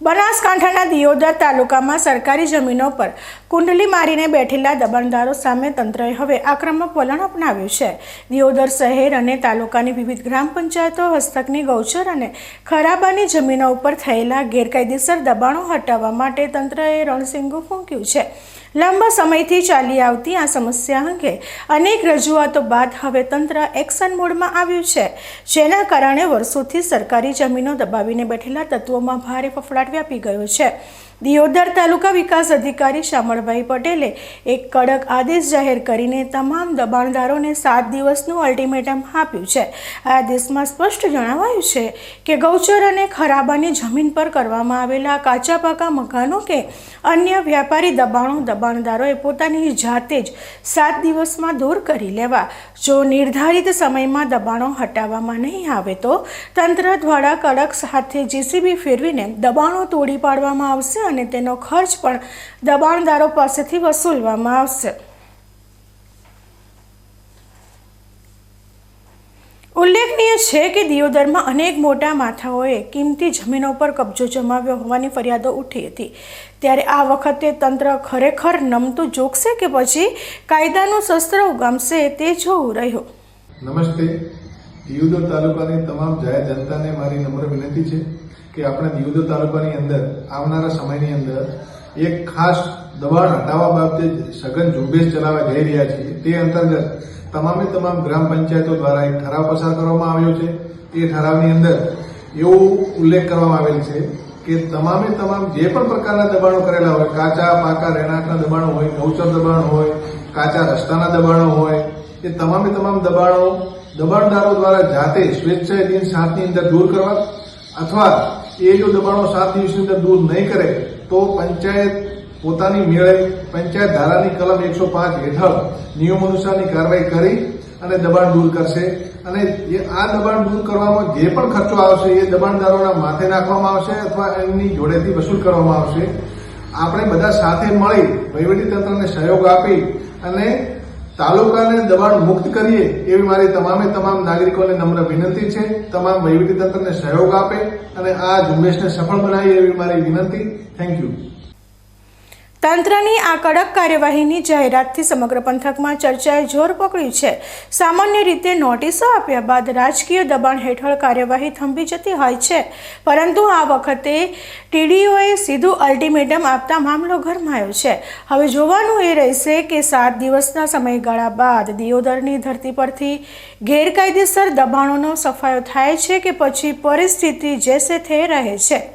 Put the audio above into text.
બનાસકાંઠાના દિયોદર તાલુકામાં સરકારી જમીનો પર કુંડલી મારીને બેઠેલા દબાણદારો સામે તંત્રએ હવે આક્રમક વલણ અપનાવ્યું છે. દિયોદર શહેર અને તાલુકાની વિવિધ ગ્રામ પંચાયતો હસ્તકની ગૌચર અને ખરાબાની જમીનો ઉપર થયેલા ગેરકાયદેસર દબાણો હટાવવા માટે તંત્રએ રણસિંગો ફૂંક્યું છે. લાંબા સમયથી ચાલી આવતી આ સમસ્યા અંગે અનેક રજૂઆતો બાદ હવે તંત્ર એક્શન મોડમાં આવ્યું છે. જેના કારણે વર્ષોથી સરકારી જમીનો દબાવીને બેઠેલા તત્વોમાં ભારે ફફડાટ વ્યાપી ગયો છે. દિયોદર તાલુકા વિકાસ અધિકારી શામળભાઈ પટેલે એક કડક આદેશ જાહેર કરીને તમામ દબાણદારોને સાત દિવસનું અલ્ટિમેટમ આપ્યું છે. આ આદેશમાં સ્પષ્ટ જણાવાયું છે કે ગૌચર અને ખરાબાની જમીન પર કરવામાં આવેલા કાચા પાકા મકાનો કે અન્ય વ્યાપારી દબાણો દબાણદારોએ પોતાની જાતે જ સાત દિવસમાં દૂર કરી લેવા. જો નિર્ધારિત સમયમાં દબાણો હટાવવામાં નહીં આવે તો તંત્ર દ્વારા કડક સાથે જીસીબી ફેરવીને દબાણો તોડી પાડવામાં આવશે અને તેનો ખર્ચ પણ દબાણદારો પાસેથી વસૂલવામાં આવશે. ઉલ્લેખનીય છે કે દિયોદરમાં અનેક મોટા માથાઓએ કિંમતી જમીનો પર કબજો જમાવ્યો હોવાની ફરિયાદો ઉઠી હતી. ત્યારે આ વખતે તંત્ર ખરેખર નમતું જોગશે કે પછી કાયદાનું શસ્ત્ર ઉગામશે તે જોવું રહ્યું. નમસ્તે. દિયોદર તાલુકાની તમામ જાહેર જનતાને મારી નમ્ર વિનંતી છે કે આપણે દિયોદર તાલુકાની અંદર, આવનારા સમયની અંદર, એક ખાસ દબાણ હટાવવા બાબતે સઘન ઝુંબેશ ચલાવવા જઈ રહ્યા છીએ. તે અંતર્ગત તમામે તમામ ગ્રામ પંચાયતો દ્વારા એક ઠરાવ પસાર કરવામાં આવ્યો છે. એ ઠરાવની અંદર એવો ઉલ્લેખ કરવામાં આવેલ છે કે તમામે તમામ જે પણ પ્રકારના દબાણો કરેલા હોય, કાચા, પાકા, રહેણાંકના દબાણો હોય ગૌચર દબાણ હોય, કાચા રસ્તાના દબાણો હોય, એ તમામે તમામ દબાણો દબાણદારો દ્વારા જાતે સ્વેચ્છાએ દિન સાતની અંદર દૂર કરવા અથવા એ જો દબાણો સાત દિવસની અંદર દૂર નહીં કરે, તો પંચાયત પોતાની મેળે પંચાયત ધારાની કલમ એકસો પાંચ હેઠળ નિયમ અનુસારની કાર્યવાહી કરી અને દબાણ દૂર કરશે. અને આ દબાણ દૂર કરવામાં જે પણ ખર્ચો આવશે, એ દબાણદારોના માથે નાખવામાં આવશે અથવા એમની જોડેથી વસૂલ કરવામાં આવશે. આપણે બધા સાથે મળી વહીવટીતંત્રને સહયોગ આપી અને તાલુકાને દબાણ મુક્ત કરીએ એવી મારી તમામે તમામ નાગરિકોને નમ્ર વિનંતી છે. તમામ વહીવટીતંત્રને સહયોગ આપે અને આ ઝુંબેશને સફળ બનાવીએ એવી મારી વિનંતી. થેન્ક યુ તંત્રની આ કડક કાર્યવાહીની જાહેરાતથી સમગ્ર પંથકમાં ચર્ચાએ જોર પકડ્યું છે. સામાન્ય રીતે નોટિસો આપ્યા બાદ રાજકીય દબાણ હેઠળ કાર્યવાહી થંભી જતી હોય છે. પરંતુ આ વખતે ટીડીઓએ સીધું અલ્ટિમેટમ આપતા મામલો ગરમાયો છે. હવે જોવાનું એ રહેશે કે સાત દિવસના સમયગાળા બાદ દિયોદરની ધરતી પરથી ગેરકાયદેસર દબાણોનો સફાયો થાય છે કે પછી પરિસ્થિતિ જેસે થઈ રહે છે.